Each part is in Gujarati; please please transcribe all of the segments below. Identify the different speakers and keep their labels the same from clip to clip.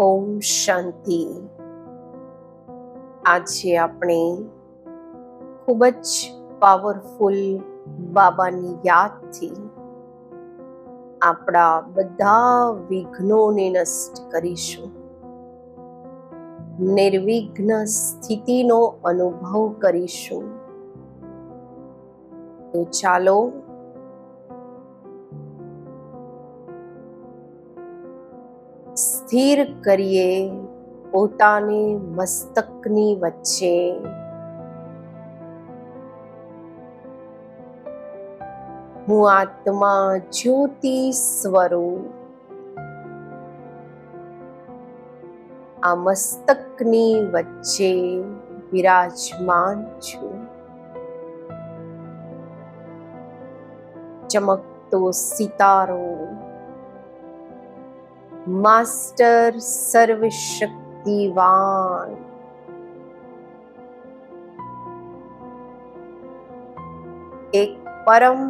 Speaker 1: ઓમ શાંતિ. આજે આપણે ખૂબ જ પાવરફુલ બાબાની યાદથી આપણા બધા વિઘ્નોને નષ્ટ કરીશું. નિર્વિઘ્ન સ્થિતિનો અનુભવ કરીશું. તો ચાલો સ્થિર કરીએ પોતાને મસ્તકની વચ્ચે. હું આત્મા જ્યોતિ સ્વરૂપ. આ મસ્તકની વચ્ચે વિરાજમાન છું. ચમકતો સિતારો માસ્ટર સર્વશક્તિવાન એક પરમ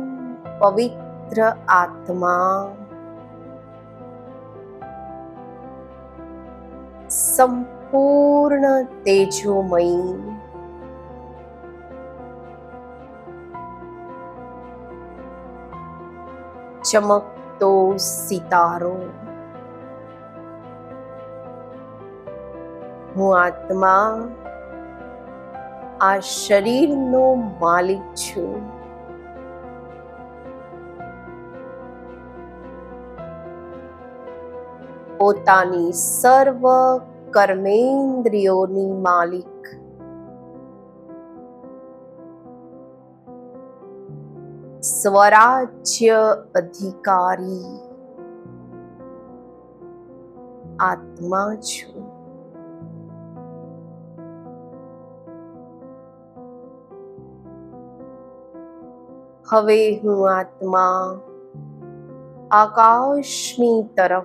Speaker 1: પવિત્ર આત્મા સંપૂર્ણ તેજોમયી ચમકતો સિતારો હું આત્મા આ શરીરનો માલિક છું. પોતાની સર્વ કર્મેન્દ્રિયોની માલિક. સ્વરાજ્ય અધિકારી. આત્મા છું. હવે હું આત્મા આકાશની તરફ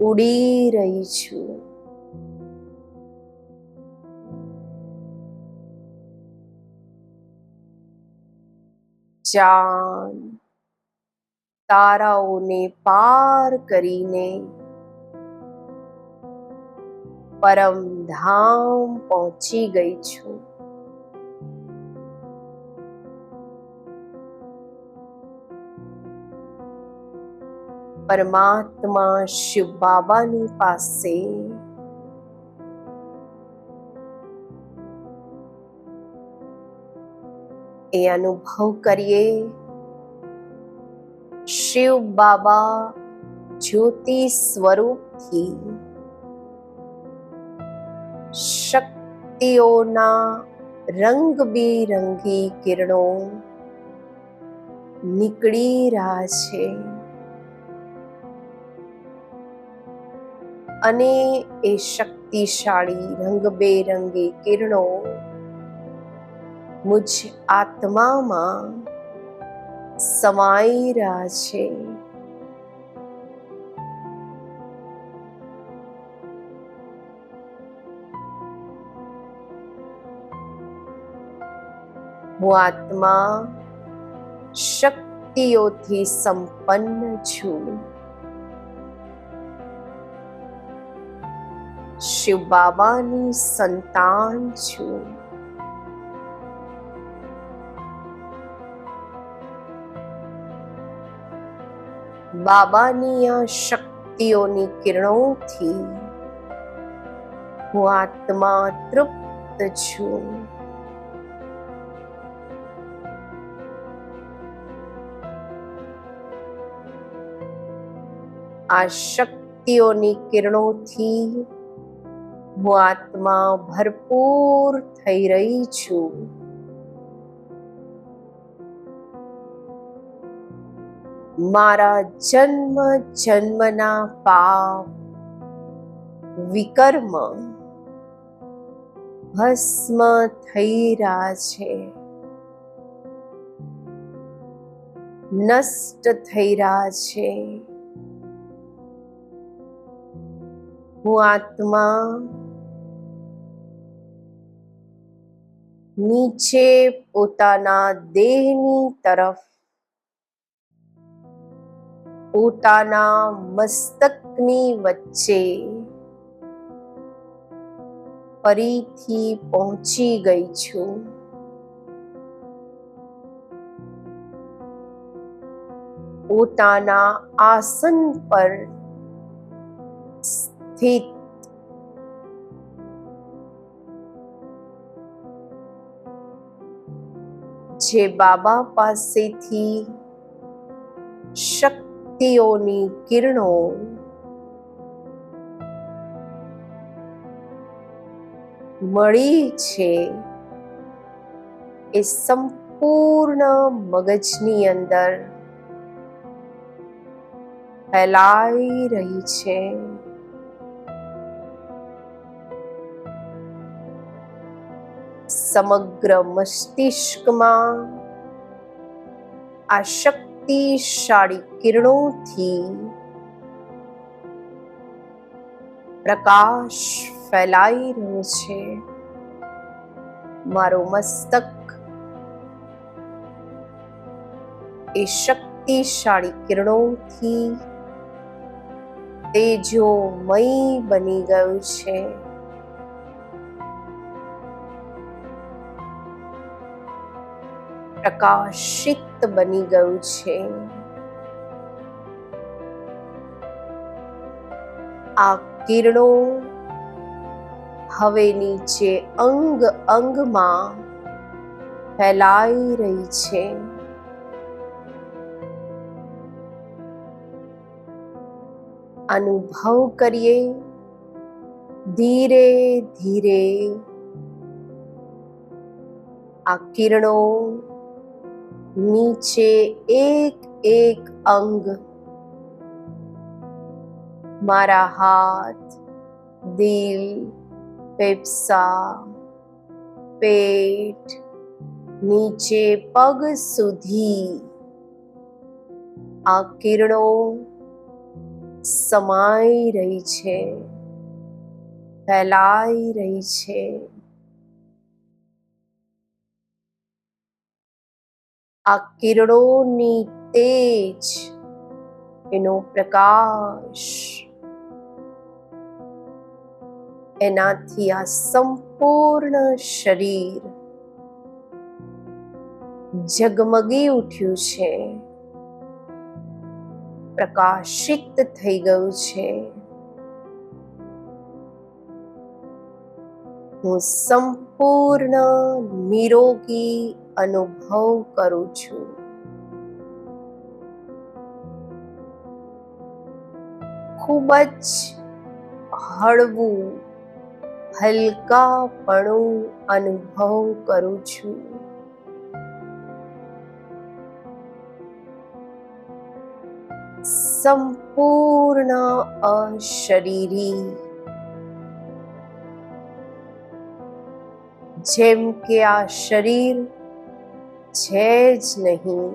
Speaker 1: ઉડી રહી છું. ચાંદ તારાઓને પાર કરીને પરમધામ પહોંચી ગઈ છું. પરમાત્મા શિવ બાબાની પાસે. એ અનુભવ કરીએ. શિવ બાબા જ્યોતિ સ્વરૂપથી શક્તિઓના રંગબેરંગી કિરણો નીકળી રહ્યા છે. અને એ શક્તિશાળી રંગબેરંગી કિરણો મુજ આત્મામાં સમાઈ રહ્યા છે. હું આત્મા શક્તિઓથી સંપન્ન છું. શિવ બાબાની સંતાન છું. બાબાની આ શક્તિઓની કિરણોથી હું આત્મા તૃપ્ત છું. આ શક્તિઓની કિરણોથી હું આત્મા ભરપૂર થઈ રહી છું. મારા જન્મ જન્મના પાપ વિકર્મ ભસ્મ થઈ રહ્યા છે. નષ્ટ થઈ રહ્યા છે. હું આત્મા નીચે પોતાના દેહની તરફ. પોતાના મસ્તક બાળકની વચ્ચે. ફરીથી પહોંચી ગઈ છું. પોતાના આસન પર સ્થિત જે બાબા પાસેથી શક્તિઓની કિરણો મળી છે એ સંપૂર્ણ મગજની અંદર ફેલાઈ રહી છે. સમગ્ર મસ્તિષ્કમાં આ શક્તિશાળી કિરણોથી પ્રકાશ ફેલાઈ રહ્યો છે. મારો મસ્તક એ શક્તિશાળી કિરણોથી તેજોમય બની ગયું છે. પ્રકાશિત બની ગયું છે. આ કિરણો હવે નીચે અંગ અંગમાં ફેલાઈ રહી છે. અનુભવ કરીએ. ધીરે ધીરે આ કિરણો નીચે એક એક અંગ. મારા હાથ, દિલ, ફેફસા, પેટ, નીચે પગ સુધી. આ કિરણો સમાઈ રહી છે, ફેલાઈ રહી છે. આ કિરણોની તેજ એનો પ્રકાશ. એનાથી આ સંપૂર્ણ શરીર ઝગમગી ઉઠ્યું છે. પ્રકાશિત થઈ ગયું છે. હું સંપૂર્ણ નિરોગી અનુભવ કરું છું. ખૂબ જ હળવું, હલકાપણું અનુભવ કરું છું. સંપૂર્ણ અશરીરી, જેમ કે આ શરીર છે જ નહીં.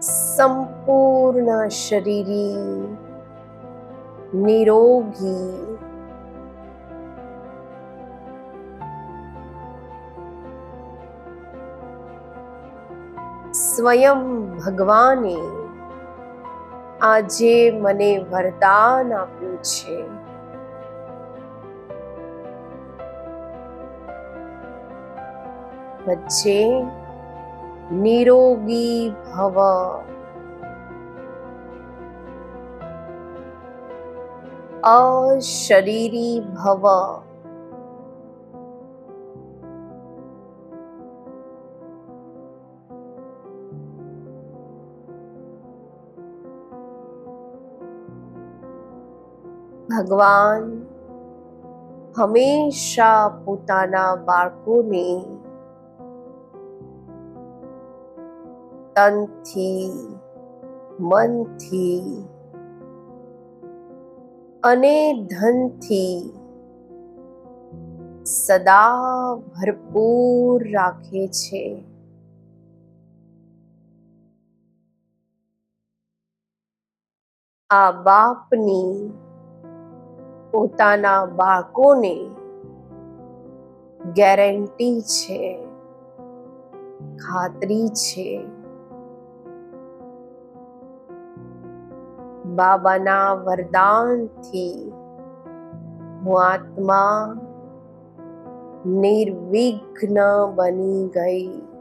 Speaker 1: સંપૂર્ણ શરીરી નિરોગી. સ્વયં ભગવાને આજે મને વરદાન આપ્યું છે. વચ્ચે નિરોગી ભવ. અશરીરી ભવ. ભગવાન હંમેશા પોતાના બાળકોને તનથી મનથી અને ધનથી સદા ભરપૂર રાખે છે. આ બાપની પોતાના બાળકોને ગેરંટી છે ખાતરી છે. બાબાના વરદાનથી હું આત્મા નિર્વિઘ્ન બની ગઈ.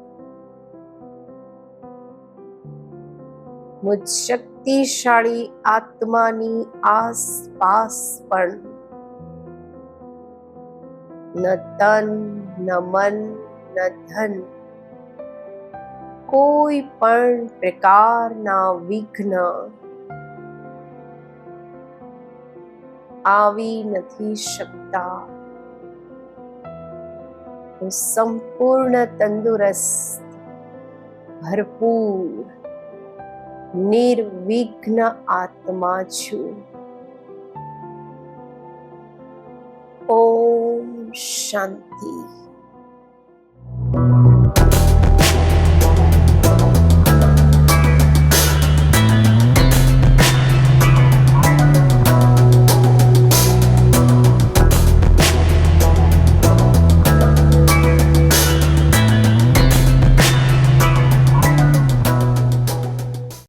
Speaker 1: મુજ શક્તિશાળી આત્માની આસપાસ પણ ન તન ન મન ન ધન કોઈ પણ પ્રકારના વિઘ્ન આવી નથી શકતા હું સંપૂર્ણ તંદુરસ્ત ભરપૂર નિર્વિઘ્ન આત્મા છું. ઓમ શાંતિ.